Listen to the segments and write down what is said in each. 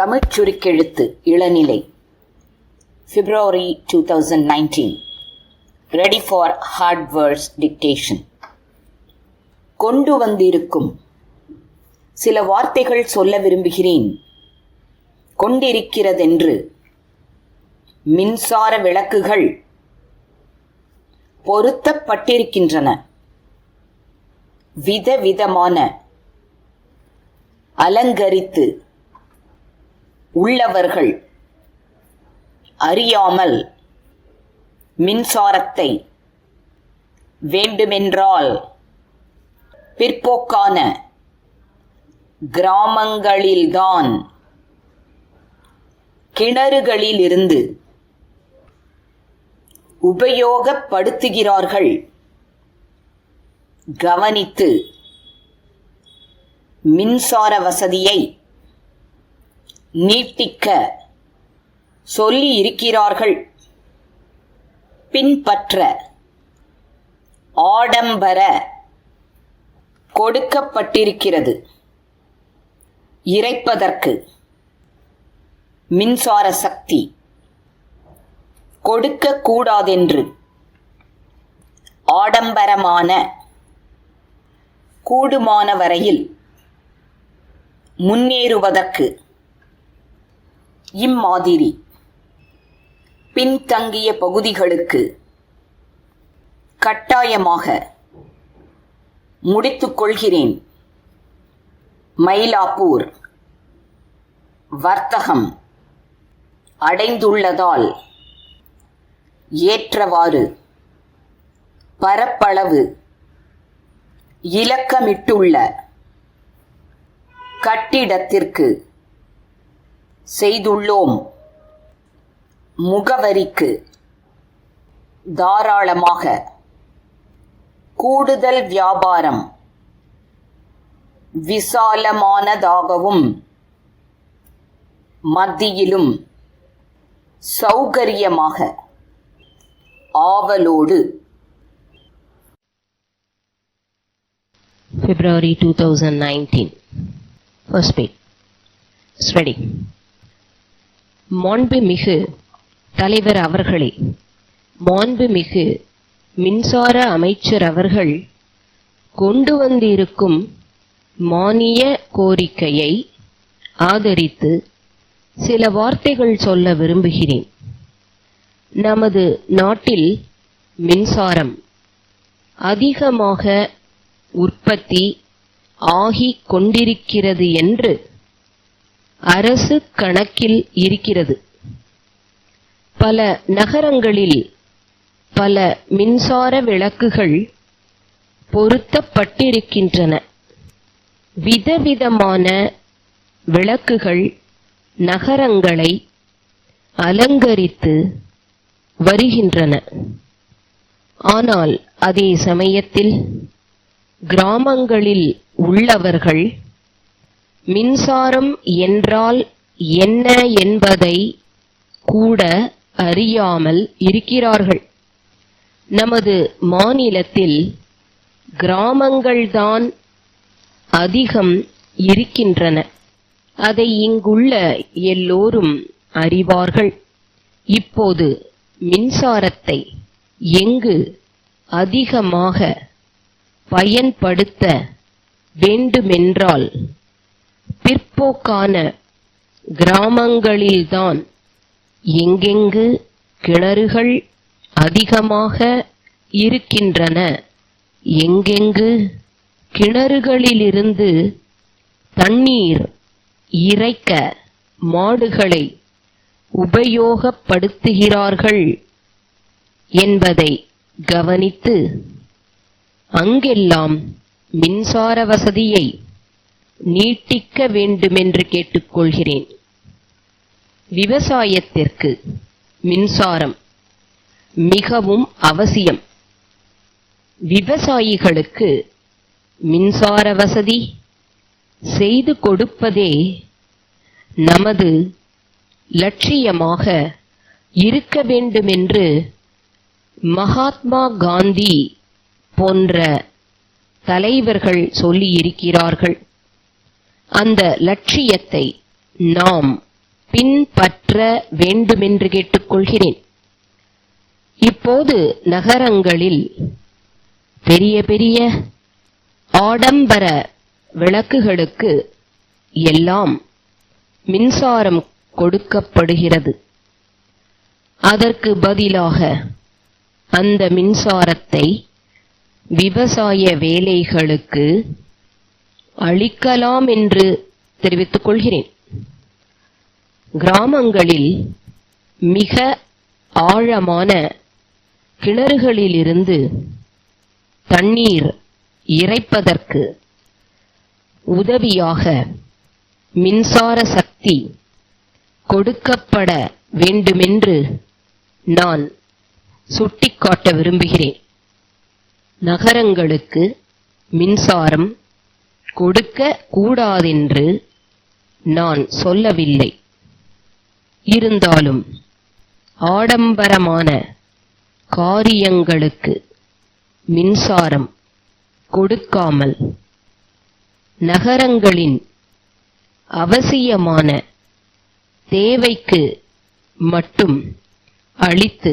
தமிழ்ச் சுருக்கெழுத்து இளநிலை. February two thousand nineteen ready for hard words dictation கொண்டு வந்திருக்கும். சில வார்த்தைகள் சொல்ல விரும்புகிறேன். கொண்டிருக்கிறதென்று. மின்சார விளக்குகள். பொருத்தப்பட்டிருக்கின்றன. விதவிதமான. அலங்கரித்து. உள்ளவர்கள் அறியாமல் மின்சாரத்தை வேண்டுமென்றால் பிற்போக்கான கிராமங்களில்தான் கிணறுகளிலிருந்து உபயோகப்படுத்துகிறார்கள். கவனித்து மின்சார வசதியை நீட்டிக்க சொல்லி இருக்கிறார்கள். பின்பற்ற ஆடம்பர கொடுக்கப்பட்டிருக்கிறது. இறைப்பதற்கு மின்சார சக்தி கொடுக்க கூடாதென்று ஆடம்பரமான கூடுமான வரையில் முன்னேறுவதற்கு இம்மாதிரி. பின்தங்கிய பகுதிகளுக்கு கட்டாயமாக முடித்துக் கொள்கிறேன். மயிலாப்பூர் வர்த்தகம் அடைந்துள்ளதால் ஏற்றவாறு பரப்பளவு இலக்கமிட்டுள்ள கட்டிடத்திற்கு செய்துள்ளோம் முகவரிக்கு தாராளமாக கூடுதல் வியாபாரம் விசாலமானதாகவும் மத்தியிலும் சௌகரியமாக ஆவலோடு February 2019. First page. Ready. மாண்புமிகு தலைவர் அவர்களே மாண்புமிகு மின்சார அமைச்சர் அவர்கள் கொண்டு வந்திருக்கும் மானிய கோரிக்கையை ஆதரித்து சில வார்த்தைகள் சொல்ல விரும்புகிறேன். நமது நாட்டில் மின்சாரம் அதிகமாக உற்பத்தி ஆகிக் கொண்டிருக்கிறது என்று அரசு கணக்கில் இருக்கிறது. பல நகரங்களில் பல மின்சார விளக்குகள் பொருத்தப்பட்டிருக்கின்றன. விதவிதமான விளக்குகள் நகரங்களை அலங்கரித்து வருகின்றன. ஆனால் அதே சமயத்தில் கிராமங்களில் உள்ளவர்கள் மின்சாரம் என்றால் என்ன என்பதை கூட அறியாமல் இருக்கிறார்கள். நமது மாநிலத்தில் கிராமங்கள்தான் அதிகம் இருக்கின்றன. அதை இங்குள்ள எல்லோரும் அறிவார்கள். இப்போது மின்சாரத்தை எங்கு அதிகமாக பயன்படுத்த வேண்டுமென்றால் பிற்போக்கான கிராமங்களில்தான் எங்கெங்கு கிணறுகள் அதிகமாக இருக்கின்றன எங்கெங்கு கிணறுகளிலிருந்து தண்ணீர் இறைக்க மாடுகளை உபயோகப்படுத்துகிறார்கள் என்பதை கவனித்து அங்கெல்லாம் மின்சார வசதியை நீட்டிக்க வேண்டுமென்று கேட்டுக்கொள்கிறேன். விவசாயத்திற்கு மின்சாரம் மிகவும் அவசியம். விவசாயிகளுக்கு மின்சார வசதி செய்து கொடுப்பதே நமது லட்சியமாக இருக்க வேண்டுமென்று மகாத்மா காந்தி போன்ற தலைவர்கள் சொல்லியிருக்கிறார்கள். அந்த லட்சியத்தை நாம் பின்பற்ற வேண்டுமென்று கேட்டுக்கொள்கிறேன். இப்போது நகரங்களில் பெரிய பெரிய ஆடம்பர விளக்குகளுக்கு எல்லாம் மின்சாரம் கொடுக்கப்படுகிறது. அதற்கு பதிலாக அந்த மின்சாரத்தை விவசாய வேலைகளுக்கு அளிக்கலாம் என்று தெரிவித்துக் கொள்கிறேன். கிராமங்களில் மிக ஆழமான கிணறுகளிலிருந்து தண்ணீர் இறைப்பதற்கு உதவியாக மின்சார சக்தி கொடுக்கப்பட வேண்டுமென்று நான் சுட்டிக்காட்ட விரும்புகிறேன். நகரங்களுக்கு மின்சாரம் கொடுக்க கூடாதென்று நான் சொல்லவில்லை. இருந்தாலும் ஆடம்பரமான காரியங்களுக்கு மின்சாரம் கொடுக்காமல் நகரங்களின் அவசியமான தேவைக்கு மட்டும் அளித்து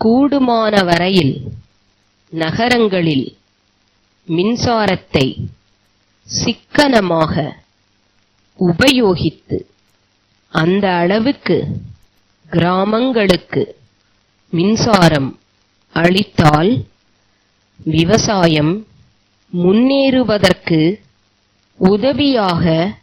கூடுமான வரையில் நகரங்களில் மின்சாரத்தை சிக்கனமாக உபயோகித்து அந்த அளவுக்கு கிராமங்களுக்கு மின்சாரம் அளித்தால் விவசாயம் முன்னேறுவதற்கு உதவியாக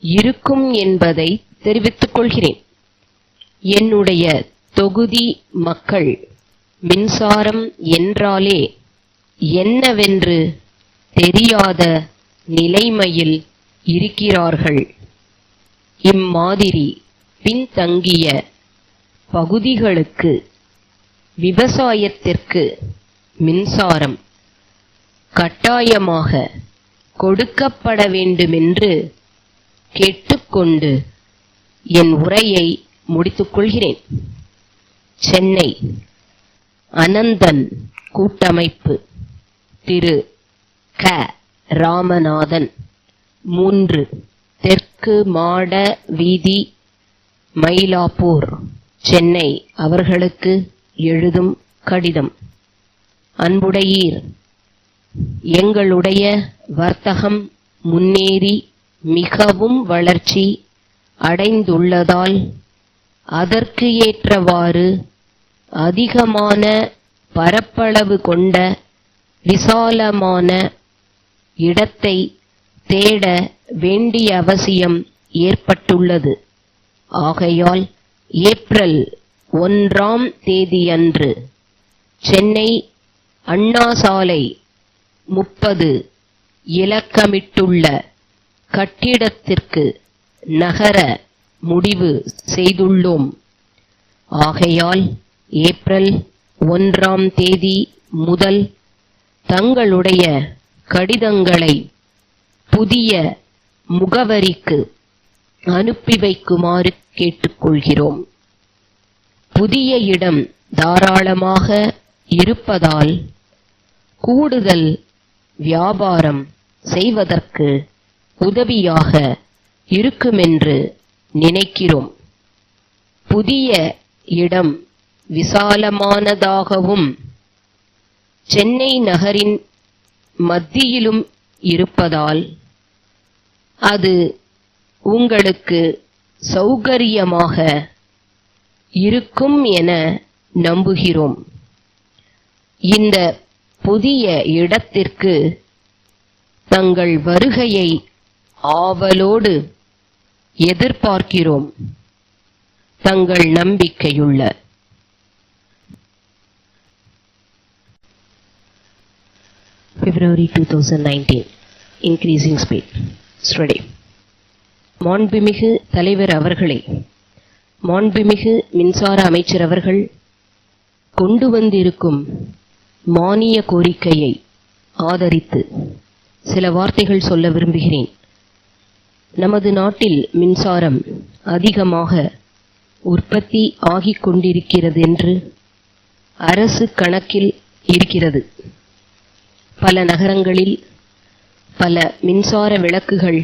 இருக்கும் என்பதை தெரிவித்துக் கொள்கிறேன். என்னுடைய தொகுதி மக்கள் மின்சாரம் என்றாலே என்னவென்று தெரியாத நிலைமையில் இருக்கிறார்கள். இம்மாதிரி பின்தங்கிய பகுதிகளுக்கு விவசாயத்திற்கு மின்சாரம் கட்டாயமாக கொடுக்கப்பட வேண்டுமென்று கேட்டுக்கொண்டு என் உரையை முடித்துக்கொள்கிறேன். சென்னை அனந்தன் கூட்டமைப்பு. திரு க. ராமநாதன். மூன்று. தெற்கு மாட வீதி மயிலாப்பூர் சென்னை. அவர்களுக்கு எழுதும் கடிதம். அன்புடையீர் எங்களுடைய வர்த்தகம் முன்னேறி மிகவும் வளர்ச்சி அடைந்துள்ளதால் அதற்கு ஏற்றவாறு அதிகமான பரப்பளவு கொண்ட விசாலமான இடத்தை தேட வேண்டிய அவசியம் ஏற்பட்டுள்ளது. ஆகையால் ஏப்ரல் ஒன்றாம் தேதியன்று சென்னை அண்ணா சாலை முப்பது இலக்கமிட்டுள்ள கட்டிடத்திற்கு நகர முடிவு செய்துள்ளோம். ஆகையால் ஏப்ரல் ஒன்றாம் தேதி முதல் தங்களுடைய கடிதங்களை புதிய முகவரிக்கு அனுப்பி வைக்குமாறு கேட்டுக்கொள்கிறோம். புதிய இடம் தாராளமாக இருப்பதால் கூடுதல் வியாபாரம் செய்வதற்கு உதவியாக இருக்குமென்று நினைக்கிறோம். புதிய இடம் விசாலமானதாகவும் சென்னை நகரின் மத்தியிலும் இருப்பதால் அது உங்களுக்கு சௌகரியமாக இருக்கும் என நம்புகிறோம். இந்த புதிய இடத்திற்கு தங்கள் வருகையை ஆவலோடு எதிர்பார்க்கிறோம். தங்கள் நம்பிக்கையுள்ள February 2019 Increasing Speed. Study மாண்புமிகு தலைவர் அவர்களே மாண்புமிகு மின்சார அமைச்சர் அவர்கள் கொண்டு வந்திருக்கும் மானிய கோரிக்கையை ஆதரித்து சில வார்த்தைகள் சொல்ல விரும்புகிறேன். நமது நாட்டில் மின்சாரம் அதிகமாக உற்பத்தி ஆகிக் கொண்டிருக்கிறது என்று அரசு கணக்கில் இருக்கிறது. பல நகரங்களில் பல மின்சார விளக்குகள்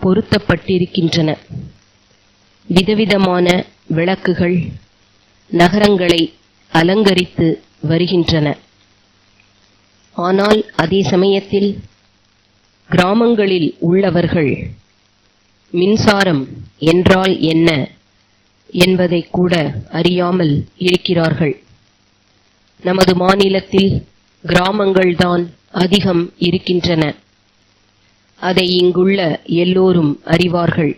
பொருத்தப்பட்டிருக்கின்றன. விதவிதமான விளக்குகள் நகரங்களை அலங்கரித்து வருகின்றன. ஆனால் அதே சமயத்தில் கிராமங்களில் உள்ளவர்கள் மின்சாரம் என்றால் என்ன என்பதை கூட அறியாமல் இருக்கிறார்கள். நமது மாநிலத்தில் கிராமங்கள்தான் அதிகம் இருக்கின்றன. அதை இங்குள்ள எல்லோரும் அறிவார்கள்.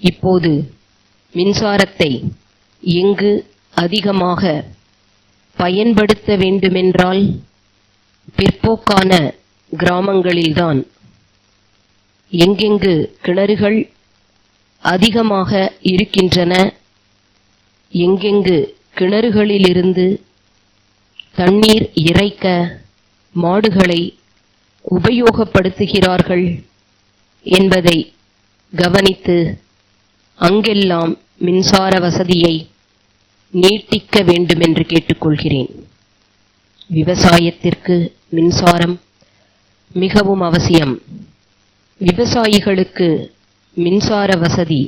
இப்போது மின்சாரத்தை எங்கு அதிகமாக பயன்படுத்த வேண்டுமென்றால் பிற்போக்கான கிராமங்களில்தான். எங்கெங்கு கிணறுகள் அதிகமாக இருக்கின்றன எங்கெங்கு கிணறுகளிலிருந்து தண்ணீர் இறைக்க மாடுகளை உபயோகப்படுத்துகிறார்கள் என்பதை கவனித்து அங்கெல்லாம் மின்சார வசதியை நீட்டிக்க வேண்டுமென்று கேட்டுக்கொள்கிறேன். விவசாயத்திற்கு மின்சாரம் மிகவும் அவசியம். விவசாயிகளுக்கு மின்சார வசதி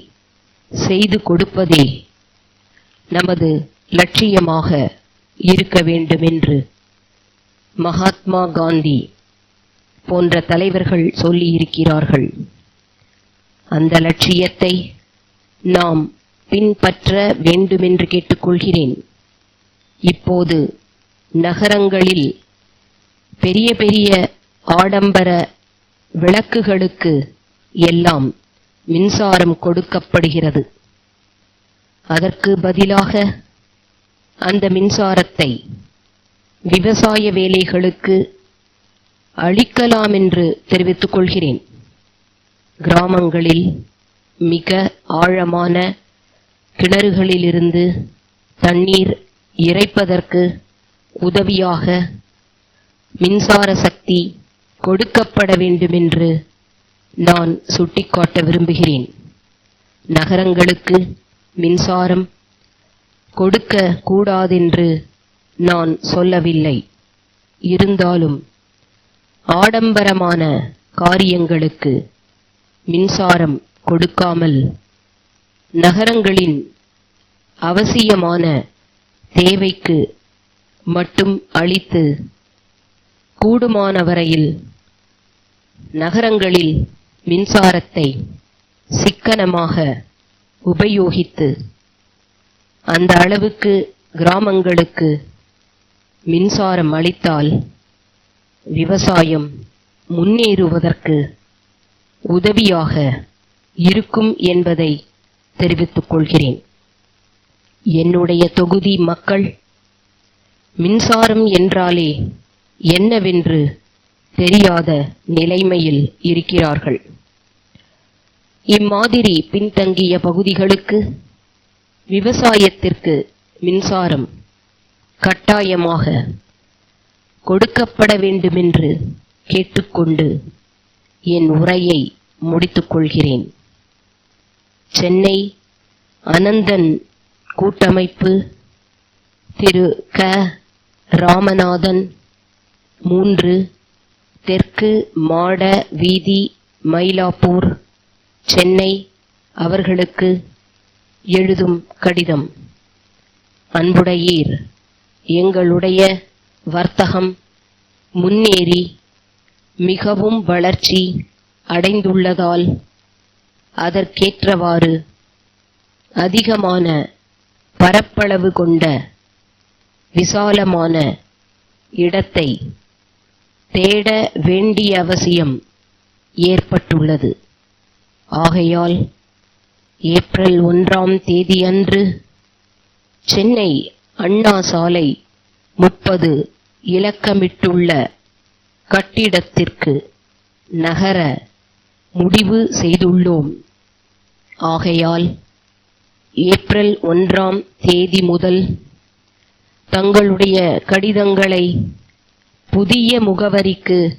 செய்து கொடுப்பதே நமது லட்சியமாக இருக்க வேண்டுமென்று மகாத்மா காந்தி போன்ற தலைவர்கள் சொல்லியிருக்கிறார்கள். அந்த லட்சியத்தை நாம் பின்பற்ற வேண்டுமென்று கேட்டுக்கொள்கிறேன். இப்போது நகரங்களில் பெரிய பெரிய ஆடம்பர விளக்குகளுக்கு எல்லாம் மின்சாரம் கொடுக்கப்படுகிறது. அதற்கு பதிலாக அந்த மின்சாரத்தை விவசாய வேலைகளுக்கு அளிக்கலாம் என்று தெரிவித்துக் கொள்கிறேன். கிராமங்களில் மிக ஆழமான கிணறுகளிலிருந்து தண்ணீர் இறைப்பதற்கு உதவியாக மின்சார சக்தி கொடுக்கப்பட வேண்டுமென்று நான் சுட்டிக்காட்ட விரும்புகிறேன். நகரங்களுக்கு மின்சாரம் கொடுக்க கூடாதென்று நான் சொல்லவில்லை. இருந்தாலும் ஆடம்பரமான காரியங்களுக்கு மின்சாரம் கொடுக்காமல் நகரங்களின் அவசியமான தேவைக்கு மட்டும் அளித்து கூடுமான வரையில் நகரங்களில் மின்சாரத்தை சிக்கனமாக உபயோகித்து அந்த அளவுக்கு கிராமங்களுக்கு மின்சாரம் அளித்தால் விவசாயம் முன்னேறுவதற்கு உதவியாக இருக்கும் என்பதை தெரிவித்துக் கொள்கிறேன். என்னுடைய தொகுதி மக்கள் மின்சாரம் என்றாலே என்னவென்று தெரியாத நிலைமையில் இருக்கிறார்கள். இம்மாதிரி பின்தங்கிய பகுதிகளுக்கு விவசாயத்திற்கு மின்சாரம் கட்டாயமாக கொடுக்கப்பட வேண்டுமென்று கேட்டுக்கொண்டு என் உரையை முடித்துக் கொள்கிறேன். சென்னை அனந்தன் கூட்டமைப்பு திரு க. ராமநாதன் மூன்று தெற்கு மாட வீதி மயிலாப்பூர் சென்னை அவர்களுக்கு எழுதும் கடிதம். அன்புடையீர் எங்களுடைய வர்த்தகம் முன்னேறி மிகவும் வளர்ச்சி அடைந்துள்ளதால் அதற்கேற்றவாறு அதிகமான பரப்பளவு கொண்ட விசாலமான இடத்தை தேட வேண்டிய அவசியம் ஏற்பட்டுள்ளது. ஆகையால் ஏப்ரல் ஒன்றாம் தேதியன்று சென்னை அண்ணா சாலை முப்பது இலக்கமிட்டுள்ள கட்டிடத்திற்கு நகர முடிவு செய்துள்ளோம். ஆகையால் ஏப்ரல் ஒன்றாம் தேதி முதல் தங்களுடைய கடிதங்களை புதிய முகவரிக்கு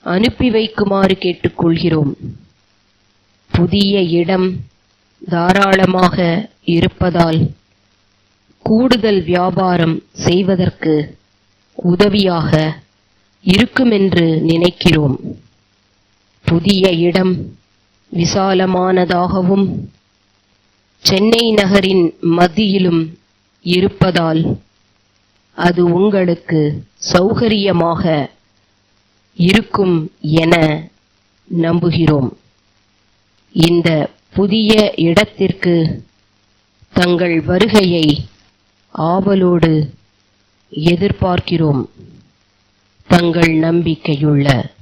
அனுப்பி வைக்குமாறு கேட்டுக்கொள்கிறோம். புதிய இடம் தாராளமாக இருப்பதால் கூடுதல் வியாபாரம் செய்வதற்கு உதவியாக இருக்குமென்று நினைக்கிறோம். புதிய இடம் விசாலமானதாகவும் சென்னை நகரின் மத்தியிலும் இருப்பதால் அது உங்களுக்கு சௌகரியமாக இருக்கும் என நம்புகிறோம். இந்த புதிய இடத்திற்கு தங்கள் வருகையை ஆவலோடு எதிர்பார்க்கிறோம். தங்கள் நம்பிக்கையுள்ள